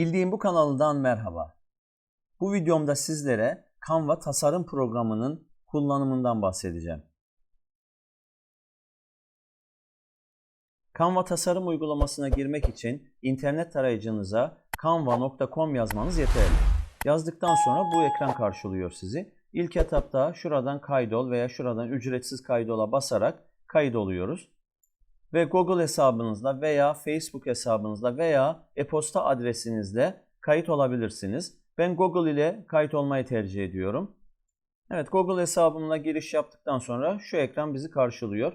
Bildiğim bu kanalından merhaba. Bu videomda sizlere Canva tasarım programının kullanımından bahsedeceğim. Canva tasarım uygulamasına girmek için internet tarayıcınıza canva.com yazmanız yeterli. Yazdıktan sonra bu ekran karşılıyor sizi. İlk etapta şuradan kaydol veya şuradan ücretsiz kaydola basarak kaydoluyoruz ve Google hesabınızla veya Facebook hesabınızla veya e-posta adresinizle kayıt olabilirsiniz. Ben Google ile kayıt olmayı tercih ediyorum. Evet Google hesabımla giriş yaptıktan sonra şu ekran bizi karşılıyor.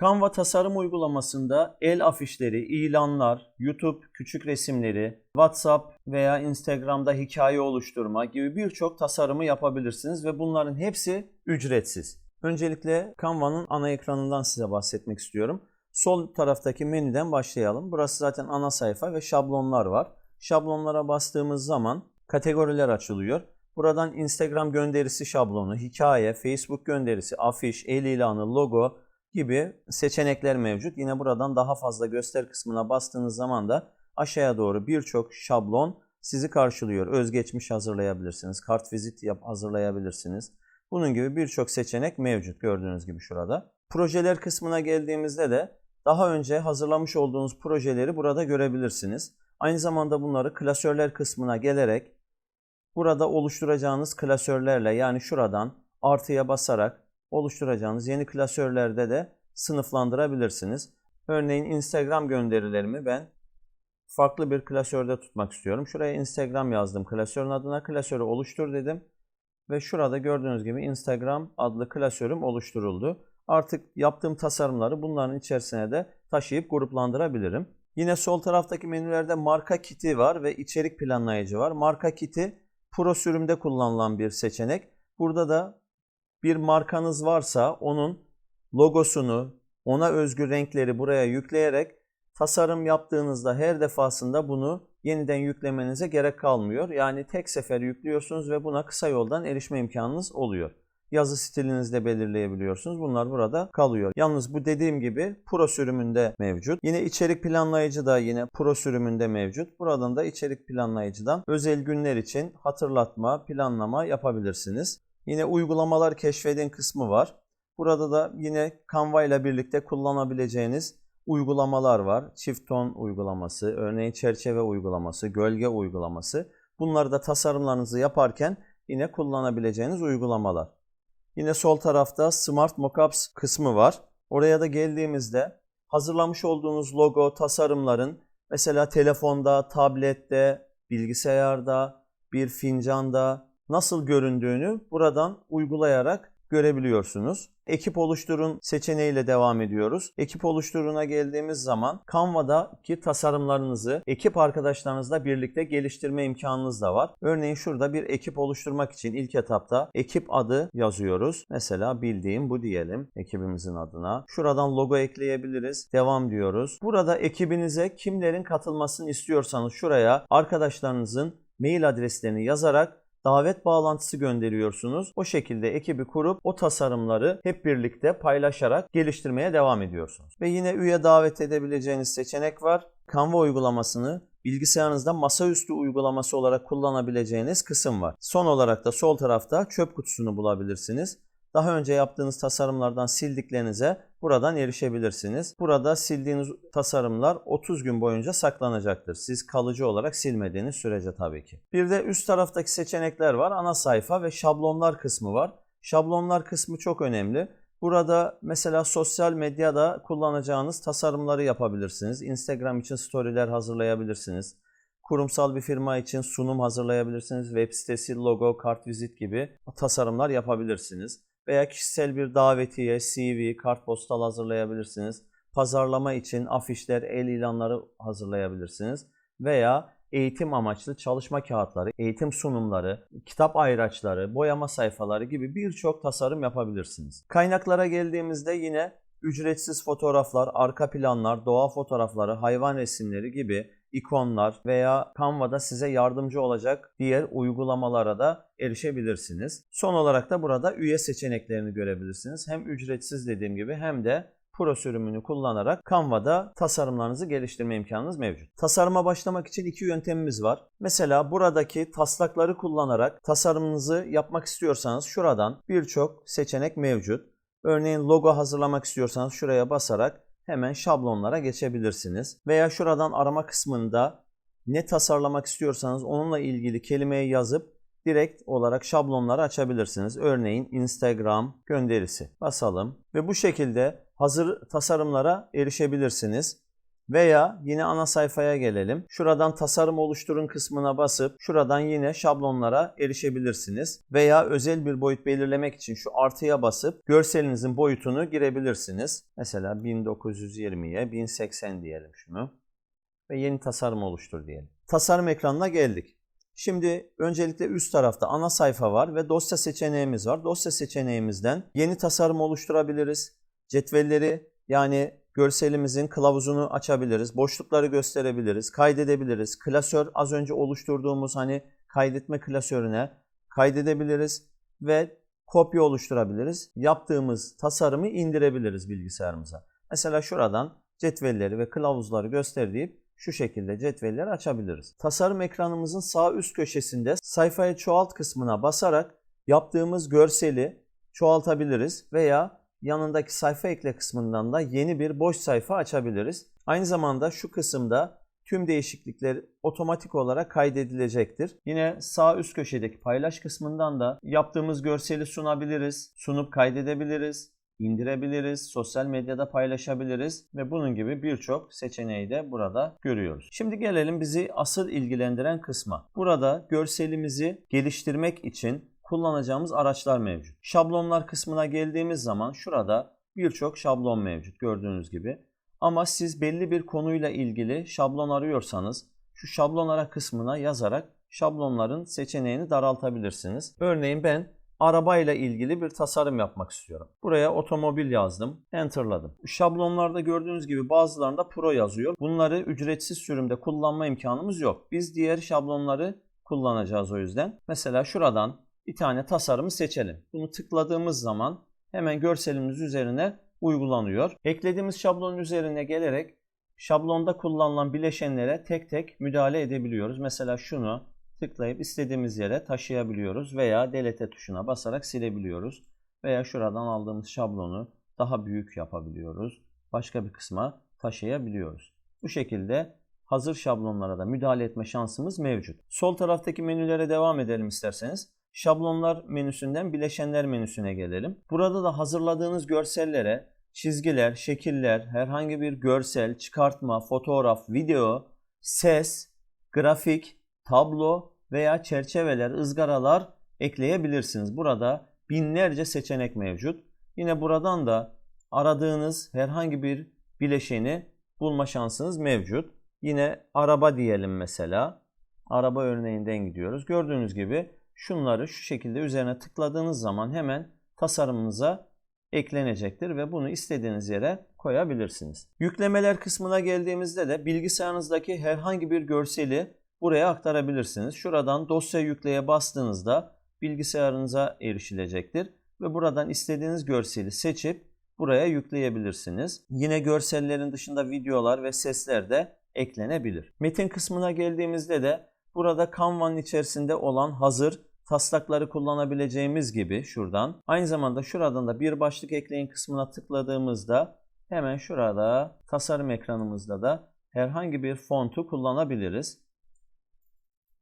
Canva tasarım uygulamasında el afişleri, ilanlar, YouTube küçük resimleri, WhatsApp veya Instagram'da hikaye oluşturma gibi birçok tasarımı yapabilirsiniz ve bunların hepsi ücretsiz. Öncelikle Canva'nın ana ekranından size bahsetmek istiyorum. Sol taraftaki menüden başlayalım. Burası zaten ana sayfa ve şablonlar var. Şablonlara bastığımız zaman kategoriler açılıyor. Buradan Instagram gönderisi şablonu, hikaye, Facebook gönderisi, afiş, el ilanı, logo gibi seçenekler mevcut. Yine buradan daha fazla göster kısmına bastığınız zaman da aşağıya doğru birçok şablon sizi karşılıyor. Özgeçmiş hazırlayabilirsiniz, kartvizit yap hazırlayabilirsiniz. Bunun gibi birçok seçenek mevcut gördüğünüz gibi şurada. Projeler kısmına geldiğimizde de daha önce hazırlamış olduğunuz projeleri burada görebilirsiniz. Aynı zamanda bunları klasörler kısmına gelerek burada oluşturacağınız klasörlerle yani şuradan artıya basarak oluşturacağınız yeni klasörlerde de sınıflandırabilirsiniz. Örneğin Instagram gönderilerimi ben farklı bir klasörde tutmak istiyorum. Şuraya Instagram yazdım. Klasörün adına klasörü oluştur dedim. Ve şurada gördüğünüz gibi Instagram adlı klasörüm oluşturuldu. Artık yaptığım tasarımları bunların içerisine de taşıyıp gruplandırabilirim. Yine sol taraftaki menülerde marka kiti var ve içerik planlayıcı var. Marka kiti Pro sürümde kullanılan bir seçenek. Burada da bir markanız varsa onun logosunu, ona özgü renkleri buraya yükleyerek tasarım yaptığınızda her defasında bunu yeniden yüklemenize gerek kalmıyor. Yani tek sefer yüklüyorsunuz ve buna kısa yoldan erişme imkanınız oluyor. Yazı stilinizi de belirleyebiliyorsunuz. Bunlar burada kalıyor. Yalnız bu dediğim gibi Pro sürümünde mevcut. Yine içerik planlayıcı da yine Pro sürümünde mevcut. Buradan da içerik planlayıcıdan özel günler için hatırlatma, planlama yapabilirsiniz. Yine uygulamalar keşfedin kısmı var. Burada da yine Canva ile birlikte kullanabileceğiniz uygulamalar var. Çift ton uygulaması, örneğin çerçeve uygulaması, gölge uygulaması. Bunları da tasarımlarınızı yaparken yine kullanabileceğiniz uygulamalar. Yine sol tarafta Smart Mockups kısmı var. Oraya da geldiğimizde hazırlamış olduğunuz logo tasarımların mesela telefonda, tablette, bilgisayarda, bir fincanda nasıl göründüğünü buradan uygulayarak görebiliyorsunuz. Ekip oluşturun seçeneğiyle devam ediyoruz. Ekip oluşturuna geldiğimiz zaman Canva'daki tasarımlarınızı ekip arkadaşlarınızla birlikte geliştirme imkanınız da var. Örneğin şurada bir ekip oluşturmak için ilk etapta ekip adı yazıyoruz. Mesela bildiğim bu diyelim ekibimizin adına. Şuradan logo ekleyebiliriz. Devam diyoruz. Burada ekibinize kimlerin katılmasını istiyorsanız şuraya arkadaşlarınızın mail adreslerini yazarak davet bağlantısı gönderiyorsunuz. O şekilde ekibi kurup o tasarımları hep birlikte paylaşarak geliştirmeye devam ediyorsunuz. Ve yine üye davet edebileceğiniz seçenek var. Canva uygulamasını bilgisayarınızda masaüstü uygulaması olarak kullanabileceğiniz kısım var. Son olarak da sol tarafta çöp kutusunu bulabilirsiniz. Daha önce yaptığınız tasarımlardan sildiklerinize buradan erişebilirsiniz. Burada sildiğiniz tasarımlar 30 gün boyunca saklanacaktır. Siz kalıcı olarak silmediğiniz sürece tabii ki. Bir de üst taraftaki seçenekler var. Ana sayfa ve şablonlar kısmı var. Şablonlar kısmı çok önemli. Burada mesela sosyal medyada kullanacağınız tasarımları yapabilirsiniz. Instagram için storyler hazırlayabilirsiniz. Kurumsal bir firma için sunum hazırlayabilirsiniz. Web sitesi, logo, kartvizit gibi tasarımlar yapabilirsiniz veya kişisel bir davetiye, CV, kartpostal hazırlayabilirsiniz. Pazarlama için afişler, el ilanları hazırlayabilirsiniz veya eğitim amaçlı çalışma kağıtları, eğitim sunumları, kitap ayraçları, boyama sayfaları gibi birçok tasarım yapabilirsiniz. Kaynaklara geldiğimizde yine ücretsiz fotoğraflar, arka planlar, doğa fotoğrafları, hayvan resimleri gibi ikonlar veya Canva'da size yardımcı olacak diğer uygulamalara da erişebilirsiniz. Son olarak da burada üye seçeneklerini görebilirsiniz. Hem ücretsiz dediğim gibi hem de Pro sürümünü kullanarak Canva'da tasarımlarınızı geliştirme imkanınız mevcut. Tasarıma başlamak için iki yöntemimiz var. Mesela buradaki taslakları kullanarak tasarımınızı yapmak istiyorsanız şuradan birçok seçenek mevcut. Örneğin logo hazırlamak istiyorsanız şuraya basarak hemen şablonlara geçebilirsiniz. Veya şuradan arama kısmında ne tasarlamak istiyorsanız onunla ilgili kelimeyi yazıp direkt olarak şablonları açabilirsiniz. Örneğin Instagram gönderisi basalım ve bu şekilde hazır tasarımlara erişebilirsiniz. Veya yine ana sayfaya gelelim. Şuradan tasarım oluşturun kısmına basıp şuradan yine şablonlara erişebilirsiniz. Veya özel bir boyut belirlemek için şu artıya basıp görselinizin boyutunu girebilirsiniz. Mesela 1920'ye 1080 diyelim şunu. Ve yeni tasarım oluştur diyelim. Tasarım ekranına geldik. Şimdi öncelikle üst tarafta ana sayfa var ve dosya seçeneğimiz var. Dosya seçeneğimizden yeni tasarım oluşturabiliriz. Cetvelleri yani görselimizin kılavuzunu açabiliriz. Boşlukları gösterebiliriz. Kaydedebiliriz. Klasör az önce oluşturduğumuz hani kaydetme klasörüne kaydedebiliriz ve kopya oluşturabiliriz. Yaptığımız tasarımı indirebiliriz bilgisayarımıza. Mesela şuradan cetvelleri ve kılavuzları göster deyip şu şekilde cetvelleri açabiliriz. Tasarım ekranımızın sağ üst köşesinde sayfayı çoğalt kısmına basarak yaptığımız görseli çoğaltabiliriz veya yanındaki sayfa ekle kısmından da yeni bir boş sayfa açabiliriz. Aynı zamanda şu kısımda tüm değişiklikler otomatik olarak kaydedilecektir. Yine sağ üst köşedeki paylaş kısmından da yaptığımız görseli sunabiliriz, sunup kaydedebiliriz, indirebiliriz, sosyal medyada paylaşabiliriz ve bunun gibi birçok seçeneği de burada görüyoruz. Şimdi gelelim bizi asıl ilgilendiren kısma. Burada görselimizi geliştirmek için kullanacağımız araçlar mevcut. Şablonlar kısmına geldiğimiz zaman şurada birçok şablon mevcut gördüğünüz gibi. Ama siz belli bir konuyla ilgili şablon arıyorsanız şu şablonlara kısmına yazarak şablonların seçeneğini daraltabilirsiniz. Örneğin ben arabayla ilgili bir tasarım yapmak istiyorum. Buraya otomobil yazdım. Enter'ladım. Şablonlarda gördüğünüz gibi bazılarında Pro yazıyor. Bunları ücretsiz sürümde kullanma imkanımız yok. Biz diğer şablonları kullanacağız o yüzden. Mesela şuradan bir tane tasarımı seçelim. Bunu tıkladığımız zaman hemen görselimiz üzerine uygulanıyor. Eklediğimiz şablonun üzerine gelerek şablonda kullanılan bileşenlere tek tek müdahale edebiliyoruz. Mesela şunu tıklayıp istediğimiz yere taşıyabiliyoruz veya delete tuşuna basarak silebiliyoruz. Veya şuradan aldığımız şablonu daha büyük yapabiliyoruz. Başka bir kısma taşıyabiliyoruz. Bu şekilde hazır şablonlara da müdahale etme şansımız mevcut. Sol taraftaki menülere devam edelim isterseniz. Şablonlar menüsünden bileşenler menüsüne gelelim. Burada da hazırladığınız görsellere çizgiler, şekiller, herhangi bir görsel, çıkartma, fotoğraf, video, ses, grafik, tablo veya çerçeveler, ızgaralar ekleyebilirsiniz. Burada binlerce seçenek mevcut. Yine buradan da aradığınız herhangi bir bileşeni bulma şansınız mevcut. Yine araba diyelim mesela. Araba örneğinden gidiyoruz. Gördüğünüz gibi şunları şu şekilde üzerine tıkladığınız zaman hemen tasarımınıza eklenecektir ve bunu istediğiniz yere koyabilirsiniz. Yüklemeler kısmına geldiğimizde de bilgisayarınızdaki herhangi bir görseli buraya aktarabilirsiniz. Şuradan dosya yükleye bastığınızda bilgisayarınıza erişilecektir ve buradan istediğiniz görseli seçip buraya yükleyebilirsiniz. Yine görsellerin dışında videolar ve sesler de eklenebilir. Metin kısmına geldiğimizde de burada Canva'nın içerisinde olan hazır taslakları kullanabileceğimiz gibi şuradan. Aynı zamanda şuradan da bir başlık ekleyin kısmına tıkladığımızda hemen şurada tasarım ekranımızda da herhangi bir fontu kullanabiliriz.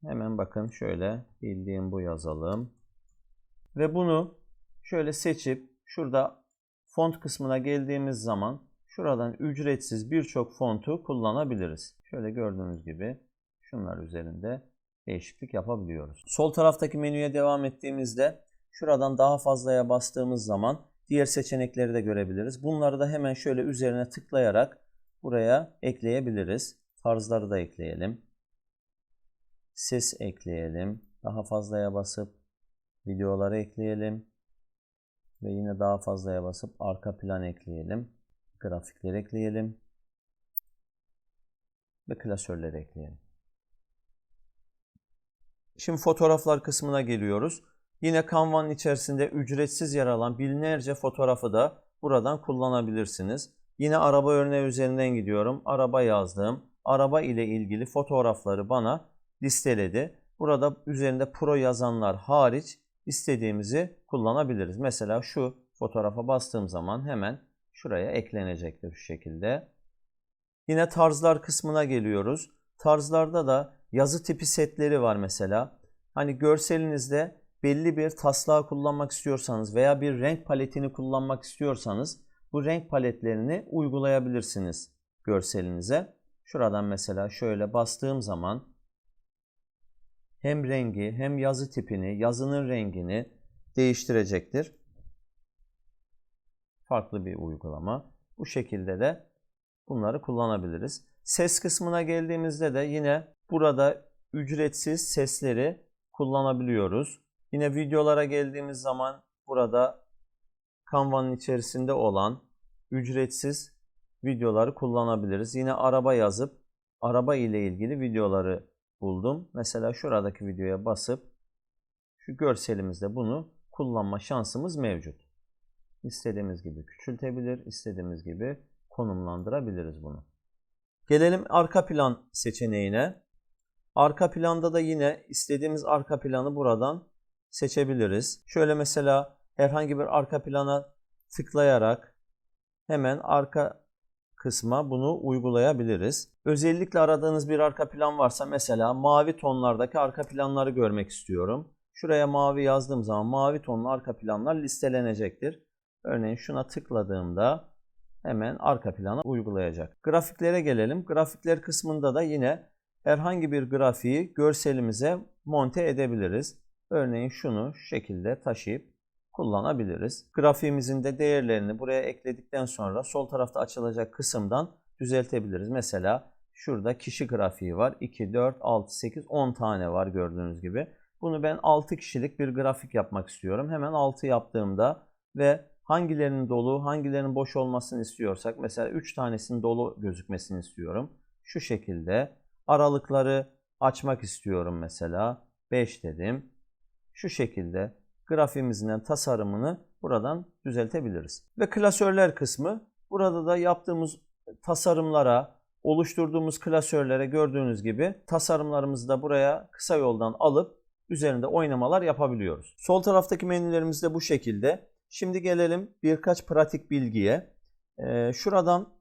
Hemen bakın şöyle bildiğim bu yazalım. Ve bunu şöyle seçip şurada font kısmına geldiğimiz zaman şuradan ücretsiz birçok fontu kullanabiliriz. Şöyle gördüğünüz gibi şunlar üzerinde değişiklik yapabiliyoruz. Sol taraftaki menüye devam ettiğimizde şuradan daha fazlaya bastığımız zaman diğer seçenekleri de görebiliriz. Bunları da hemen şöyle üzerine tıklayarak buraya ekleyebiliriz. Tarzları da ekleyelim. Ses ekleyelim. Daha fazlaya basıp videoları ekleyelim. Ve yine daha fazlaya basıp arka plan ekleyelim. Grafikleri ekleyelim. Ve klasörleri ekleyelim. Şimdi fotoğraflar kısmına geliyoruz. Yine Canva'nın içerisinde ücretsiz yer alan binlerce fotoğrafı da buradan kullanabilirsiniz. Yine araba örneği üzerinden gidiyorum. Araba yazdım. Araba ile ilgili fotoğrafları bana listeledi. Burada üzerinde pro yazanlar hariç istediğimizi kullanabiliriz. Mesela şu fotoğrafa bastığım zaman hemen şuraya eklenecektir şu şekilde. Yine tarzlar kısmına geliyoruz. Tarzlarda da yazı tipi setleri var mesela. Hani görselinizde belli bir taslağı kullanmak istiyorsanız veya bir renk paletini kullanmak istiyorsanız bu renk paletlerini uygulayabilirsiniz görselinize. Şuradan mesela şöyle bastığım zaman hem rengi hem yazı tipini, yazının rengini değiştirecektir. Farklı bir uygulama. Bu şekilde de bunları kullanabiliriz. Ses kısmına geldiğimizde de yine burada ücretsiz sesleri kullanabiliyoruz. Yine videolara geldiğimiz zaman burada Canva'nın içerisinde olan ücretsiz videoları kullanabiliriz. Yine araba yazıp araba ile ilgili videoları buldum. Mesela şuradaki videoya basıp şu görselimizde bunu kullanma şansımız mevcut. İstediğimiz gibi küçültebilir, istediğimiz gibi konumlandırabiliriz bunu. Gelelim arka plan seçeneğine. Arka planda da yine istediğimiz arka planı buradan seçebiliriz. Şöyle mesela herhangi bir arka plana tıklayarak hemen arka kısma bunu uygulayabiliriz. Özellikle aradığınız bir arka plan varsa mesela mavi tonlardaki arka planları görmek istiyorum. Şuraya mavi yazdığım zaman mavi tonlu arka planlar listelenecektir. Örneğin şuna tıkladığımda hemen arka plana uygulayacak. Grafiklere gelelim. Grafikler kısmında da yine herhangi bir grafiği görselimize monte edebiliriz. Örneğin şunu şu şekilde taşıyıp kullanabiliriz. Grafiğimizin de değerlerini buraya ekledikten sonra sol tarafta açılacak kısımdan düzeltebiliriz. Mesela şurada kişi grafiği var. 2, 4, 6, 8, 10 tane var gördüğünüz gibi. Bunu ben 6 kişilik bir grafik yapmak istiyorum. Hemen 6 yaptığımda ve hangilerinin dolu, hangilerinin boş olmasını istiyorsak mesela 3 tanesinin dolu gözükmesini istiyorum. Şu şekilde aralıkları açmak istiyorum mesela. 5 dedim. Şu şekilde grafiğimizin tasarımını buradan düzeltebiliriz. Ve klasörler kısmı burada da yaptığımız tasarımlara, oluşturduğumuz klasörlere gördüğünüz gibi tasarımlarımızı da buraya kısa yoldan alıp üzerinde oynamalar yapabiliyoruz. Sol taraftaki menülerimiz de bu şekilde. Şimdi gelelim birkaç pratik bilgiye. Ee, şuradan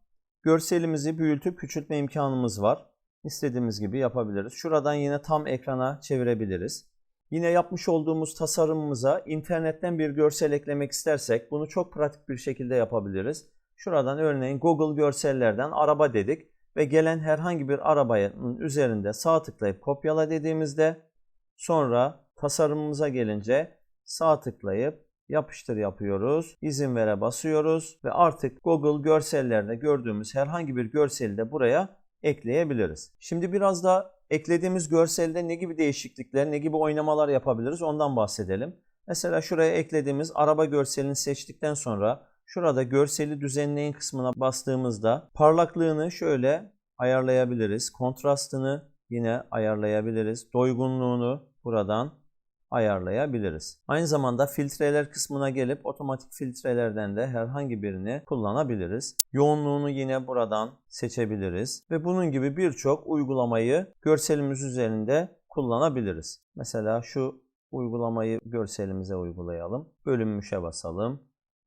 görselimizi büyütüp küçültme imkanımız var. İstediğimiz gibi yapabiliriz. Şuradan yine tam ekrana çevirebiliriz. Yine yapmış olduğumuz tasarımımıza internetten bir görsel eklemek istersek bunu çok pratik bir şekilde yapabiliriz. Şuradan örneğin Google görsellerden araba dedik ve gelen herhangi bir arabanın üzerinde sağ tıklayıp kopyala dediğimizde sonra tasarımımıza gelince sağ tıklayıp yapıştır yapıyoruz. İzin vere basıyoruz ve artık Google görsellerde gördüğümüz herhangi bir görseli de buraya ekleyebiliriz. Şimdi biraz da eklediğimiz görselde ne gibi değişiklikler, ne gibi oynamalar yapabiliriz ondan bahsedelim. Mesela şuraya eklediğimiz araba görselini seçtikten sonra şurada görseli düzenleyin kısmına bastığımızda parlaklığını şöyle ayarlayabiliriz. Kontrastını yine ayarlayabiliriz. Doygunluğunu buradan ayarlayabiliriz. Aynı zamanda filtreler kısmına gelip otomatik filtrelerden de herhangi birini kullanabiliriz. Yoğunluğunu yine buradan seçebiliriz ve bunun gibi birçok uygulamayı görselimiz üzerinde kullanabiliriz. Mesela şu uygulamayı görselimize uygulayalım. Bölünmüşe basalım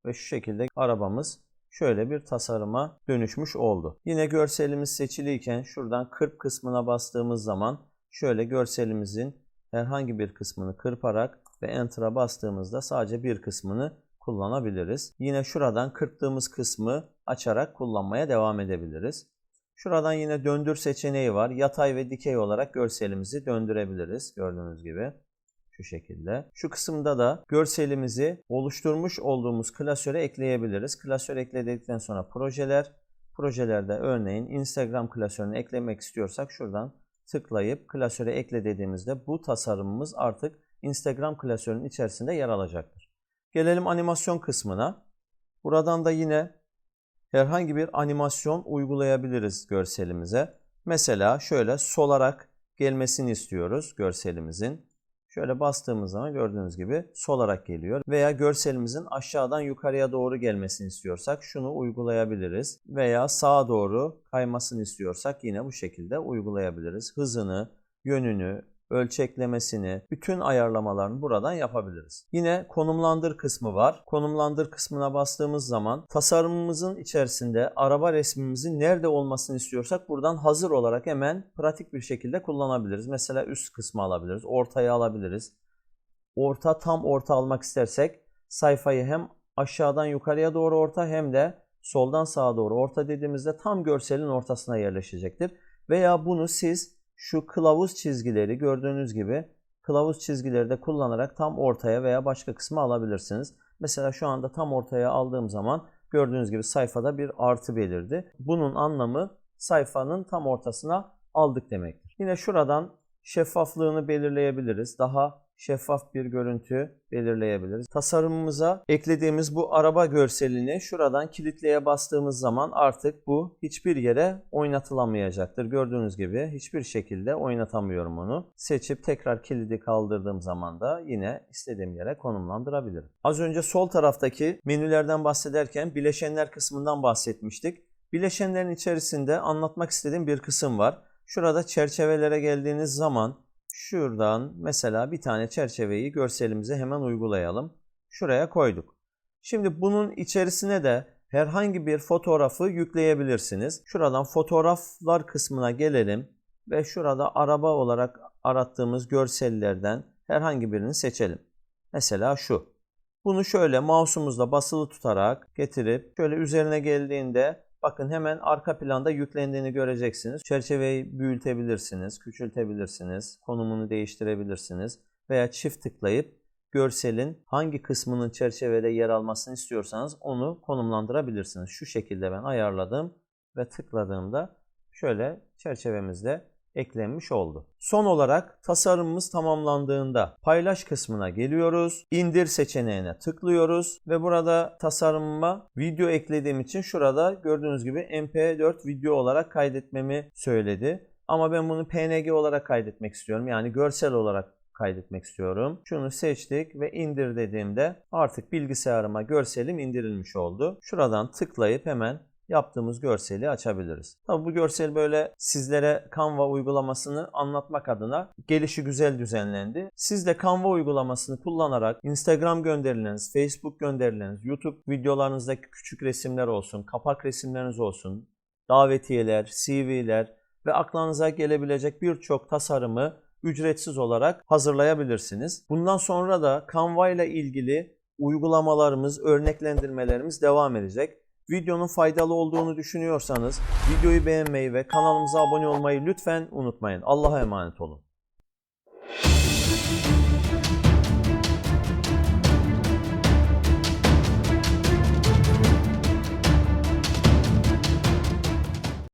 ve şu şekilde arabamız şöyle bir tasarıma dönüşmüş oldu. Yine görselimiz seçiliyken şuradan kırp kısmına bastığımız zaman şöyle görselimizin herhangi bir kısmını kırparak ve Enter'a bastığımızda sadece bir kısmını kullanabiliriz. Yine şuradan kırptığımız kısmı açarak kullanmaya devam edebiliriz. Şuradan yine döndür seçeneği var. Yatay ve dikey olarak görselimizi döndürebiliriz. Gördüğünüz gibi şu şekilde. Şu kısımda da görselimizi oluşturmuş olduğumuz klasöre ekleyebiliriz. Klasör ekledikten sonra projeler. Projelerde örneğin Instagram klasörünü eklemek istiyorsak şuradan tıklayıp klasöre ekle dediğimizde bu tasarımımız artık Instagram klasörünün içerisinde yer alacaktır. Gelelim animasyon kısmına. Buradan da yine herhangi bir animasyon uygulayabiliriz görselimize. Mesela şöyle solarak gelmesini istiyoruz görselimizin. Şöyle bastığımız zaman gördüğünüz gibi solarak geliyor. Veya görselimizin aşağıdan yukarıya doğru gelmesini istiyorsak şunu uygulayabiliriz. Veya sağa doğru kaymasını istiyorsak yine bu şekilde uygulayabiliriz. Hızını, yönünü, ölçeklemesini, bütün ayarlamalarını buradan yapabiliriz. Yine konumlandır kısmı var. Konumlandır kısmına bastığımız zaman tasarımımızın içerisinde araba resmimizin nerede olmasını istiyorsak buradan hazır olarak hemen pratik bir şekilde kullanabiliriz. Mesela üst kısmı alabiliriz, ortaya alabiliriz. Orta tam orta almak istersek sayfayı hem aşağıdan yukarıya doğru orta hem de soldan sağa doğru orta dediğimizde tam görselin ortasına yerleşecektir. Veya bunu siz şu kılavuz çizgileri gördüğünüz gibi kılavuz çizgileri de kullanarak tam ortaya veya başka kısma alabilirsiniz. Mesela şu anda tam ortaya aldığım zaman gördüğünüz gibi sayfada bir artı belirdi. Bunun anlamı sayfanın tam ortasına aldık demektir. Yine şuradan şeffaflığını belirleyebiliriz. Daha şeffaf bir görüntü belirleyebiliriz. Tasarımımıza eklediğimiz bu araba görselini şuradan kilitleye bastığımız zaman artık bu hiçbir yere oynatılamayacaktır. Gördüğünüz gibi hiçbir şekilde oynatamıyorum onu. Seçip tekrar kilidi kaldırdığım zaman da yine istediğim yere konumlandırabilirim. Az önce sol taraftaki menülerden bahsederken bileşenler kısmından bahsetmiştik. Bileşenlerin içerisinde anlatmak istediğim bir kısım var. Şurada çerçevelere geldiğiniz zaman şuradan mesela bir tane çerçeveyi görselimize hemen uygulayalım. Şuraya koyduk. Şimdi bunun içerisine de herhangi bir fotoğrafı yükleyebilirsiniz. Şuradan fotoğraflar kısmına gelelim ve şurada araba olarak arattığımız görsellerden herhangi birini seçelim. Mesela şu. Bunu şöyle mouse'umuzla basılı tutarak getirip şöyle üzerine geldiğinde Bakın hemen arka planda yüklendiğini göreceksiniz. Çerçeveyi büyütebilirsiniz, küçültebilirsiniz, konumunu değiştirebilirsiniz veya çift tıklayıp görselin hangi kısmının çerçevede yer almasını istiyorsanız onu konumlandırabilirsiniz. Şu şekilde ben ayarladım ve tıkladığımda şöyle çerçevemizde eklenmiş oldu. Son olarak tasarımımız tamamlandığında paylaş kısmına geliyoruz. İndir seçeneğine tıklıyoruz ve burada tasarımıma video eklediğim için şurada gördüğünüz gibi MP4 video olarak kaydetmemi söyledi. Ama ben bunu PNG olarak kaydetmek istiyorum. Yani görsel olarak kaydetmek istiyorum. Şunu seçtik ve indir dediğimde artık bilgisayarıma görselim indirilmiş oldu. Şuradan tıklayıp hemen yaptığımız görseli açabiliriz. Tabi bu görsel böyle sizlere Canva uygulamasını anlatmak adına gelişi güzel düzenlendi. Siz de Canva uygulamasını kullanarak Instagram gönderileriniz, Facebook gönderileriniz, YouTube videolarınızdaki küçük resimler olsun, kapak resimleriniz olsun, davetiyeler, CV'ler ve aklınıza gelebilecek birçok tasarımı ücretsiz olarak hazırlayabilirsiniz. Bundan sonra da Canva ile ilgili uygulamalarımız, örneklendirmelerimiz devam edecek. Videonun faydalı olduğunu düşünüyorsanız videoyu beğenmeyi ve kanalımıza abone olmayı lütfen unutmayın. Allah'a emanet olun.